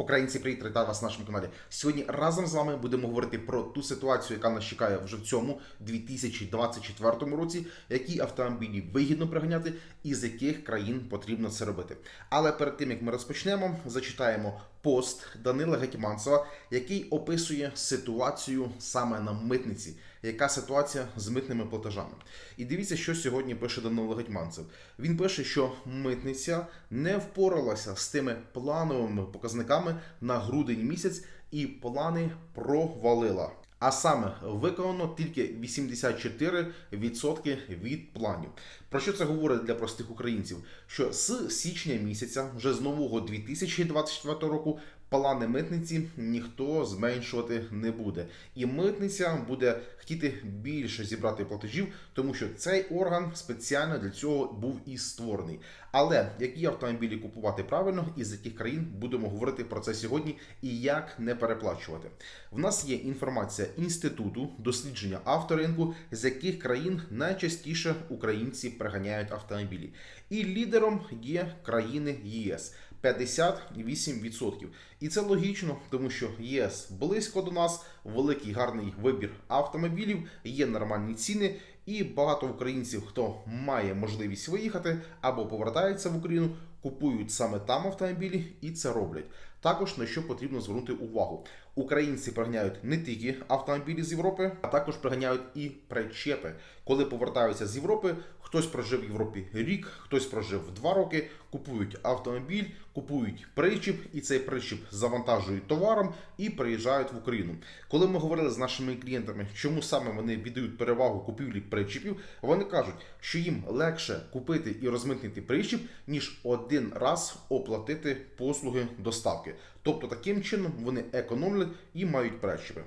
Українці, привіт, вітаю вас на нашому каналі. Сьогодні разом з вами будемо говорити про ту ситуацію, яка нас чекає вже в цьому 2024 році, які автомобілі вигідно приганяти і з яких країн потрібно це робити. Але перед тим як ми розпочнемо, зачитаємо пост Данила Гетьманцева, який описує ситуацію саме на митниці. Яка ситуація з митними платежами? І дивіться, що сьогодні пише Данило Гетьманцев. Він пише, що митниця не впоралася з тими плановими показниками на грудень місяць, і плани провалила. А саме виконано тільки 84% від планів. Про що це говорить для простих українців? Що з січня місяця, вже з нового 2024 року, плани митниці ніхто зменшувати не буде. І митниця буде хотіти більше зібрати платежів, тому що цей орган спеціально для цього був і створений. Але які автомобілі купувати правильно і з яких країн будемо говорити про це сьогодні і як не переплачувати. В нас є інформація інституту дослідження авторинку, з яких країн найчастіше українці приганяють автомобілі. І лідером є країни ЄС. 58%. І це логічно, тому що ЄС близько до нас, великий гарний вибір автомобілів, є нормальні ціни, і багато українців, хто має можливість виїхати або повертається в Україну, купують саме там автомобілі і це роблять. Також на що потрібно звернути увагу: українці приганяють не тільки автомобілі з Європи, а також приганяють і причепи. Коли повертаються з Європи, хтось прожив в Європі рік, хтось прожив два роки, купують автомобіль, купують причіп, і цей причіп завантажують товаром і приїжджають в Україну. Коли ми говорили з нашими клієнтами, чому саме вони віддають перевагу купівлі причіпів, вони кажуть, що їм легше купити і розмитнити причіп, ніж один раз оплатити послуги доставки. Тобто таким чином вони економлять і мають причіпи.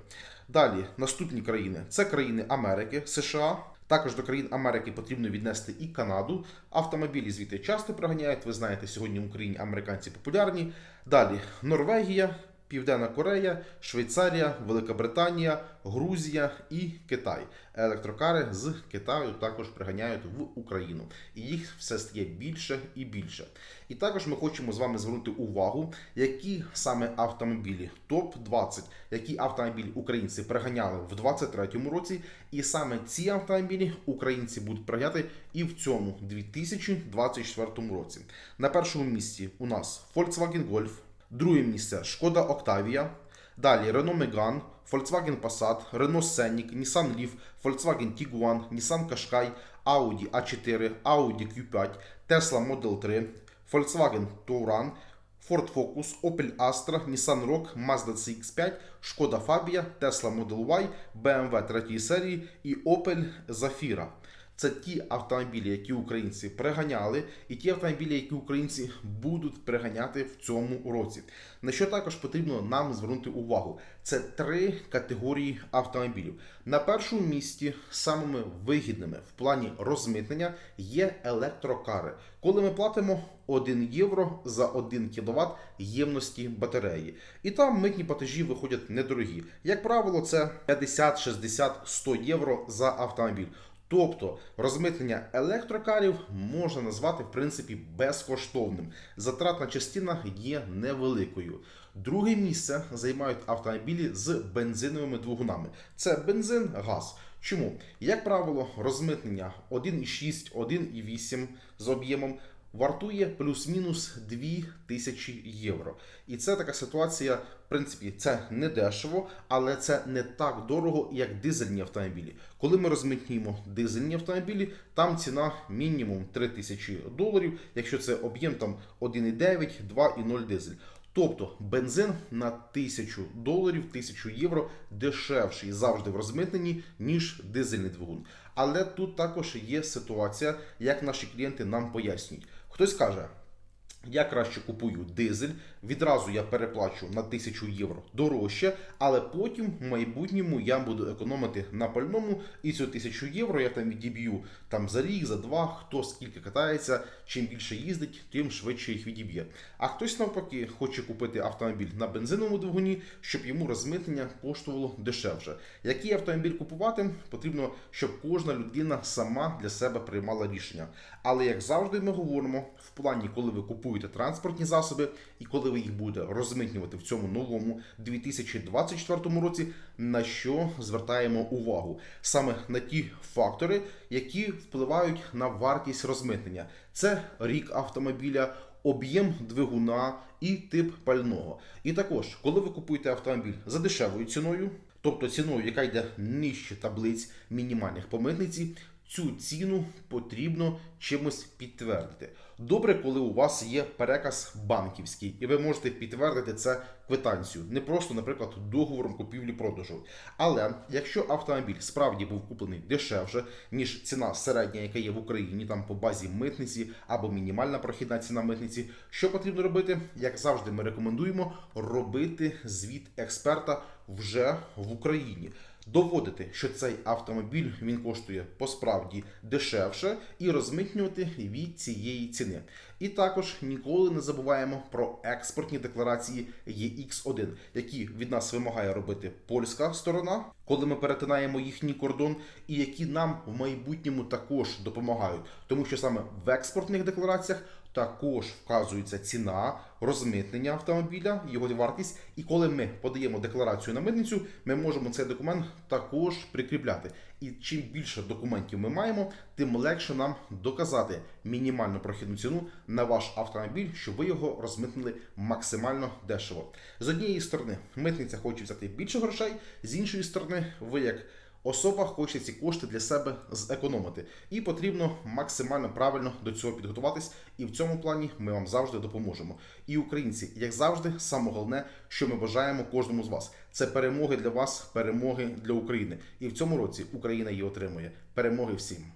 Далі наступні країни це країни Америки, США. Також до країн Америки потрібно віднести і Канаду. Автомобілі звідти часто приганяють. Ви знаєте, сьогодні в Україні американці популярні. Далі Норвегія, Південна Корея, Швейцарія, Велика Британія, Грузія і Китай. Електрокари з Китаю також приганяють в Україну, і їх все стає більше і більше. І також ми хочемо з вами звернути увагу, які саме автомобілі топ 20 які автомобілі українці приганяли в 2023 році, і саме ці автомобілі українці будуть приганяти і в цьому 2024 році. На першому місці у нас Volkswagen Golf. Друге місце Шкода Octavia. Далі Renault Megane, Volkswagen Passat, Renault Scenic, Nissan Leaf, Volkswagen Tiguan, Nissan Qashqai, Audi A4, Audi Q5, Tesla Model 3, Volkswagen Touran, Ford Focus, Opel Astra, Nissan Rogue, Mazda CX5, Шкода Fabia, Tesla Model Y, BMW 3 серії і Opel Zafira. Це ті автомобілі, які українці приганяли, і ті автомобілі, які українці будуть приганяти в цьому році. На що також потрібно нам звернути увагу? Це три категорії автомобілів. На першому місці самими вигідними в плані розмитнення є електрокари, коли ми платимо 1 євро за 1 кВт ємності батареї. І там митні платежі виходять недорогі. Як правило, це 50, 60, 100 євро за автомобіль. Тобто розмитнення електрокарів можна назвати в принципі безкоштовним. Затратна частина є невеликою. Друге місце займають автомобілі з бензиновими двигунами. Це бензин, газ. Чому? Як правило, розмитнення 1,6, 1,8 з об'ємом вартує плюс-мінус 2 тисячі євро. І це така ситуація, в принципі, це не дешево, але це не так дорого, як дизельні автомобілі. Коли ми розмитнюємо дизельні автомобілі, там ціна мінімум 3 тисячі доларів, якщо це об'єм там 1,9, 2,0 дизель. Тобто бензин на 1000 доларів, 1000 євро дешевший завжди в розмитненні, ніж дизельний двигун. Але тут також є ситуація, як наші клієнти нам пояснюють. Хтось каже, я краще купую дизель, відразу я переплачу на 1000 євро дорожче, але потім в майбутньому я буду економити на пальному, і цю 1000 євро я там відіб'ю там за рік, за два, хто скільки катається, чим більше їздить, тим швидше їх відіб'є. А хтось навпаки хоче купити автомобіль на бензиновому двигуні, щоб йому розмитнення коштувало дешевше. Який автомобіль купувати, потрібно, щоб кожна людина сама для себе приймала рішення. Але як завжди, ми говоримо в плані, коли ви купуєте транспортні засоби і коли ви їх будете розмитнювати в цьому новому 2024 році, на що звертаємо увагу саме на ті фактори, які впливають на вартість розмитнення. Це рік автомобіля, об'єм двигуна і тип пального. І також, коли ви купуєте автомобіль за дешевою ціною, тобто ціною, яка йде нижче таблиць мінімальних по митниці, цю ціну потрібно чимось підтвердити. Добре, коли у вас є переказ банківський, і ви можете підтвердити це квитанцію, не просто, наприклад, договором купівлі-продажу. Але якщо автомобіль справді був куплений дешевше, ніж ціна середня, яка є в Україні, там по базі митниці або мінімальна прохідна ціна митниці, що потрібно робити? Як завжди, ми рекомендуємо робити звіт експерта вже в Україні. Доводити, що цей автомобіль він коштує по справді дешевше, і розмитнювати від цієї ціни. І також ніколи не забуваємо про експортні декларації EX1, які від нас вимагає робити польська сторона, коли ми перетинаємо їхній кордон, і які нам в майбутньому також допомагають, тому що саме в експортних деклараціях також вказується ціна розмитнення автомобіля, його вартість. І коли ми подаємо декларацію на митницю, ми можемо цей документ також прикріпляти. І чим більше документів ми маємо, тим легше нам доказати мінімальну прохідну ціну на ваш автомобіль, щоб ви його розмитнили максимально дешево. З однієї сторони, митниця хоче взяти більше грошей, з іншої сторони, ви як Особа хоче ці кошти для себе зекономити, і потрібно максимально правильно до цього підготуватись. І в цьому плані ми вам завжди допоможемо. І українці, як завжди, саме головне, що ми бажаємо кожному з вас, це перемоги для вас, перемоги для України. І в цьому році Україна її отримує. Перемоги всім.